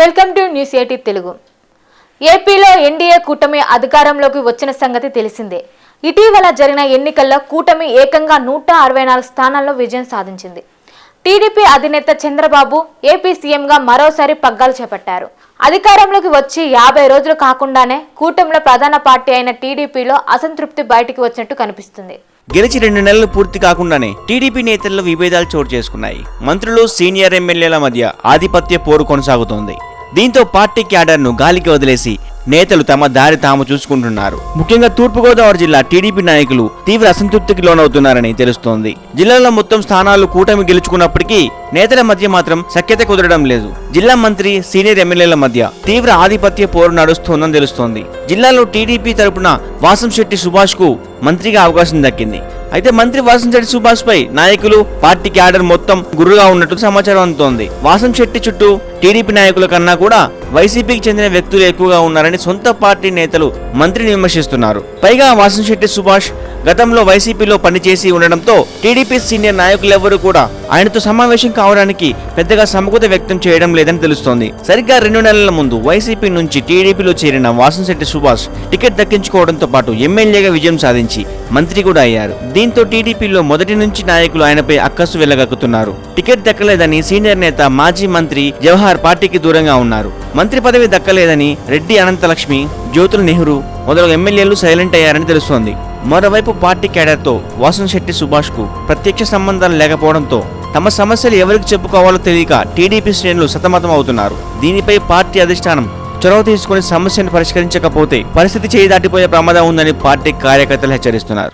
Welcome to news eighteen Telugu. ఏపీలో NDA కూటమి అధికారంలోకి వచ్చిన సంగతి తెలిసిందే. ఇటీవల జరిగిన ఎన్నికల్లో కూటమి ఏకంగా నూట అరవై నాలుగు స్థానాల్లో విజయం సాధించింది. టీడీపీ అధినేత చంద్రబాబు ఏపీ సీఎంగా మరోసారి పగ్గాలు చేపట్టారు. అధికారంలోకి వచ్చి యాభై రోజులు కాకుండానే కూటమిలో ప్రధాన పార్టీ అయిన టీడీపీలో అసంతృప్తి బయటికి వచ్చినట్టు కనిపిస్తుంది. గెలిచి రెండు నెలలు పూర్తి కాకుండానే టీడీపీ నేతల్లో విభేదాలు చోటు చేసుకున్నాయి. మంత్రులు సీనియర్ ఎమ్మెల్యేల మధ్య ఆధిపత్య పోరు కొనసాగుతోంది. దీంతో పార్టీ క్యాడర్ను గాలికి వదిలేసి నేతలు తమ దారి తాము చూసుకుంటున్నారు. ముఖ్యంగా తూర్పుగోదావరి జిల్లా టీడీపీ నాయకులు తీవ్ర అసంతృప్తికి లోనవుతున్నారని తెలుస్తోంది. జిల్లాలో మొత్తం స్థానాలు కూటమి గెలుచుకున్నప్పటికీ నేతల మధ్య మాత్రం సఖ్యత కుదరడం లేదు. జిల్లా మంత్రి సీనియర్ ఎమ్మెల్యేల మధ్య తీవ్ర ఆధిపత్య పోరు నడుస్తోందని తెలుస్తోంది. జిల్లాలో టీడీపీ తరపున వాసంశెట్టి సుభాష్కు మంత్రిగా అవకాశం దక్కింది. అయితే మంత్రి వాసంశెట్టి సుభాష్ పై నాయకులు పార్టీ క్యాడర్ మొత్తం గుర్రుగా ఉన్నట్టు సమాచారం అందుతోంది. వాసంశెట్టి చుట్టూ టీడీపీ నాయకుల కన్నా కూడా వైసీపీకి చెందిన వ్యక్తులు ఎక్కువగా ఉన్నారని సొంత పార్టీ నేతలు మంత్రిని విమర్శిస్తున్నారు. పైగా వాసంశెట్టి సుభాష్ గతంలో వైసీపీలో పనిచేసి ఉండడంతో టీడీపీ సీనియర్ నాయకులెవరూ కూడా ఆయనతో సమావేశం కావడానికి పెద్దగా సమగ్రత వ్యక్తం చేయడం లేదని తెలుస్తోంది. సరిగ్గా రెండు నెలల ముందు వైసీపీ నుంచి టీడీపీలో చేరిన వాసంశెట్టి సుభాష్ టికెట్ దక్కించుకోవడంతో పాటు ఎమ్మెల్యేగా విజయం సాధించి మంత్రి కూడా అయ్యారు. దీంతో టీడీపీలో మొదటి నుంచి నాయకులు ఆయనపై అక్కసు వెళ్ళగక్కుతున్నారు టికెట్ దక్కలేదని సీనియర్ నేత మాజీ మంత్రి జవహర్ పార్టీకి దూరంగా ఉన్నారు. మంత్రి పదవి దక్కలేదని రెడ్డి అనంతలక్ష్మి జ్యోతుల నెహ్రూ మొదలగు ఎమ్మెల్యేలు సైలెంట్ అయ్యారని తెలుస్తోంది. మరోవైపు పార్టీ కేడర్తో వాసన్ శెట్టి సుభాష్కు ప్రత్యక్ష సంబంధాలు లేకపోవడంతో తమ సమస్యలు ఎవరికి చెప్పుకోవాలో తెలియక టీడీపీ శ్రేణులు సతమతం అవుతున్నారు దీనిపై పార్టీ అధిష్టానం చొరవ తీసుకుని సమస్యను పరిష్కరించకపోతే పరిస్థితి చేయి దాటిపోయే ప్రమాదం ఉందని పార్టీ కార్యకర్తలు హెచ్చరిస్తున్నారు.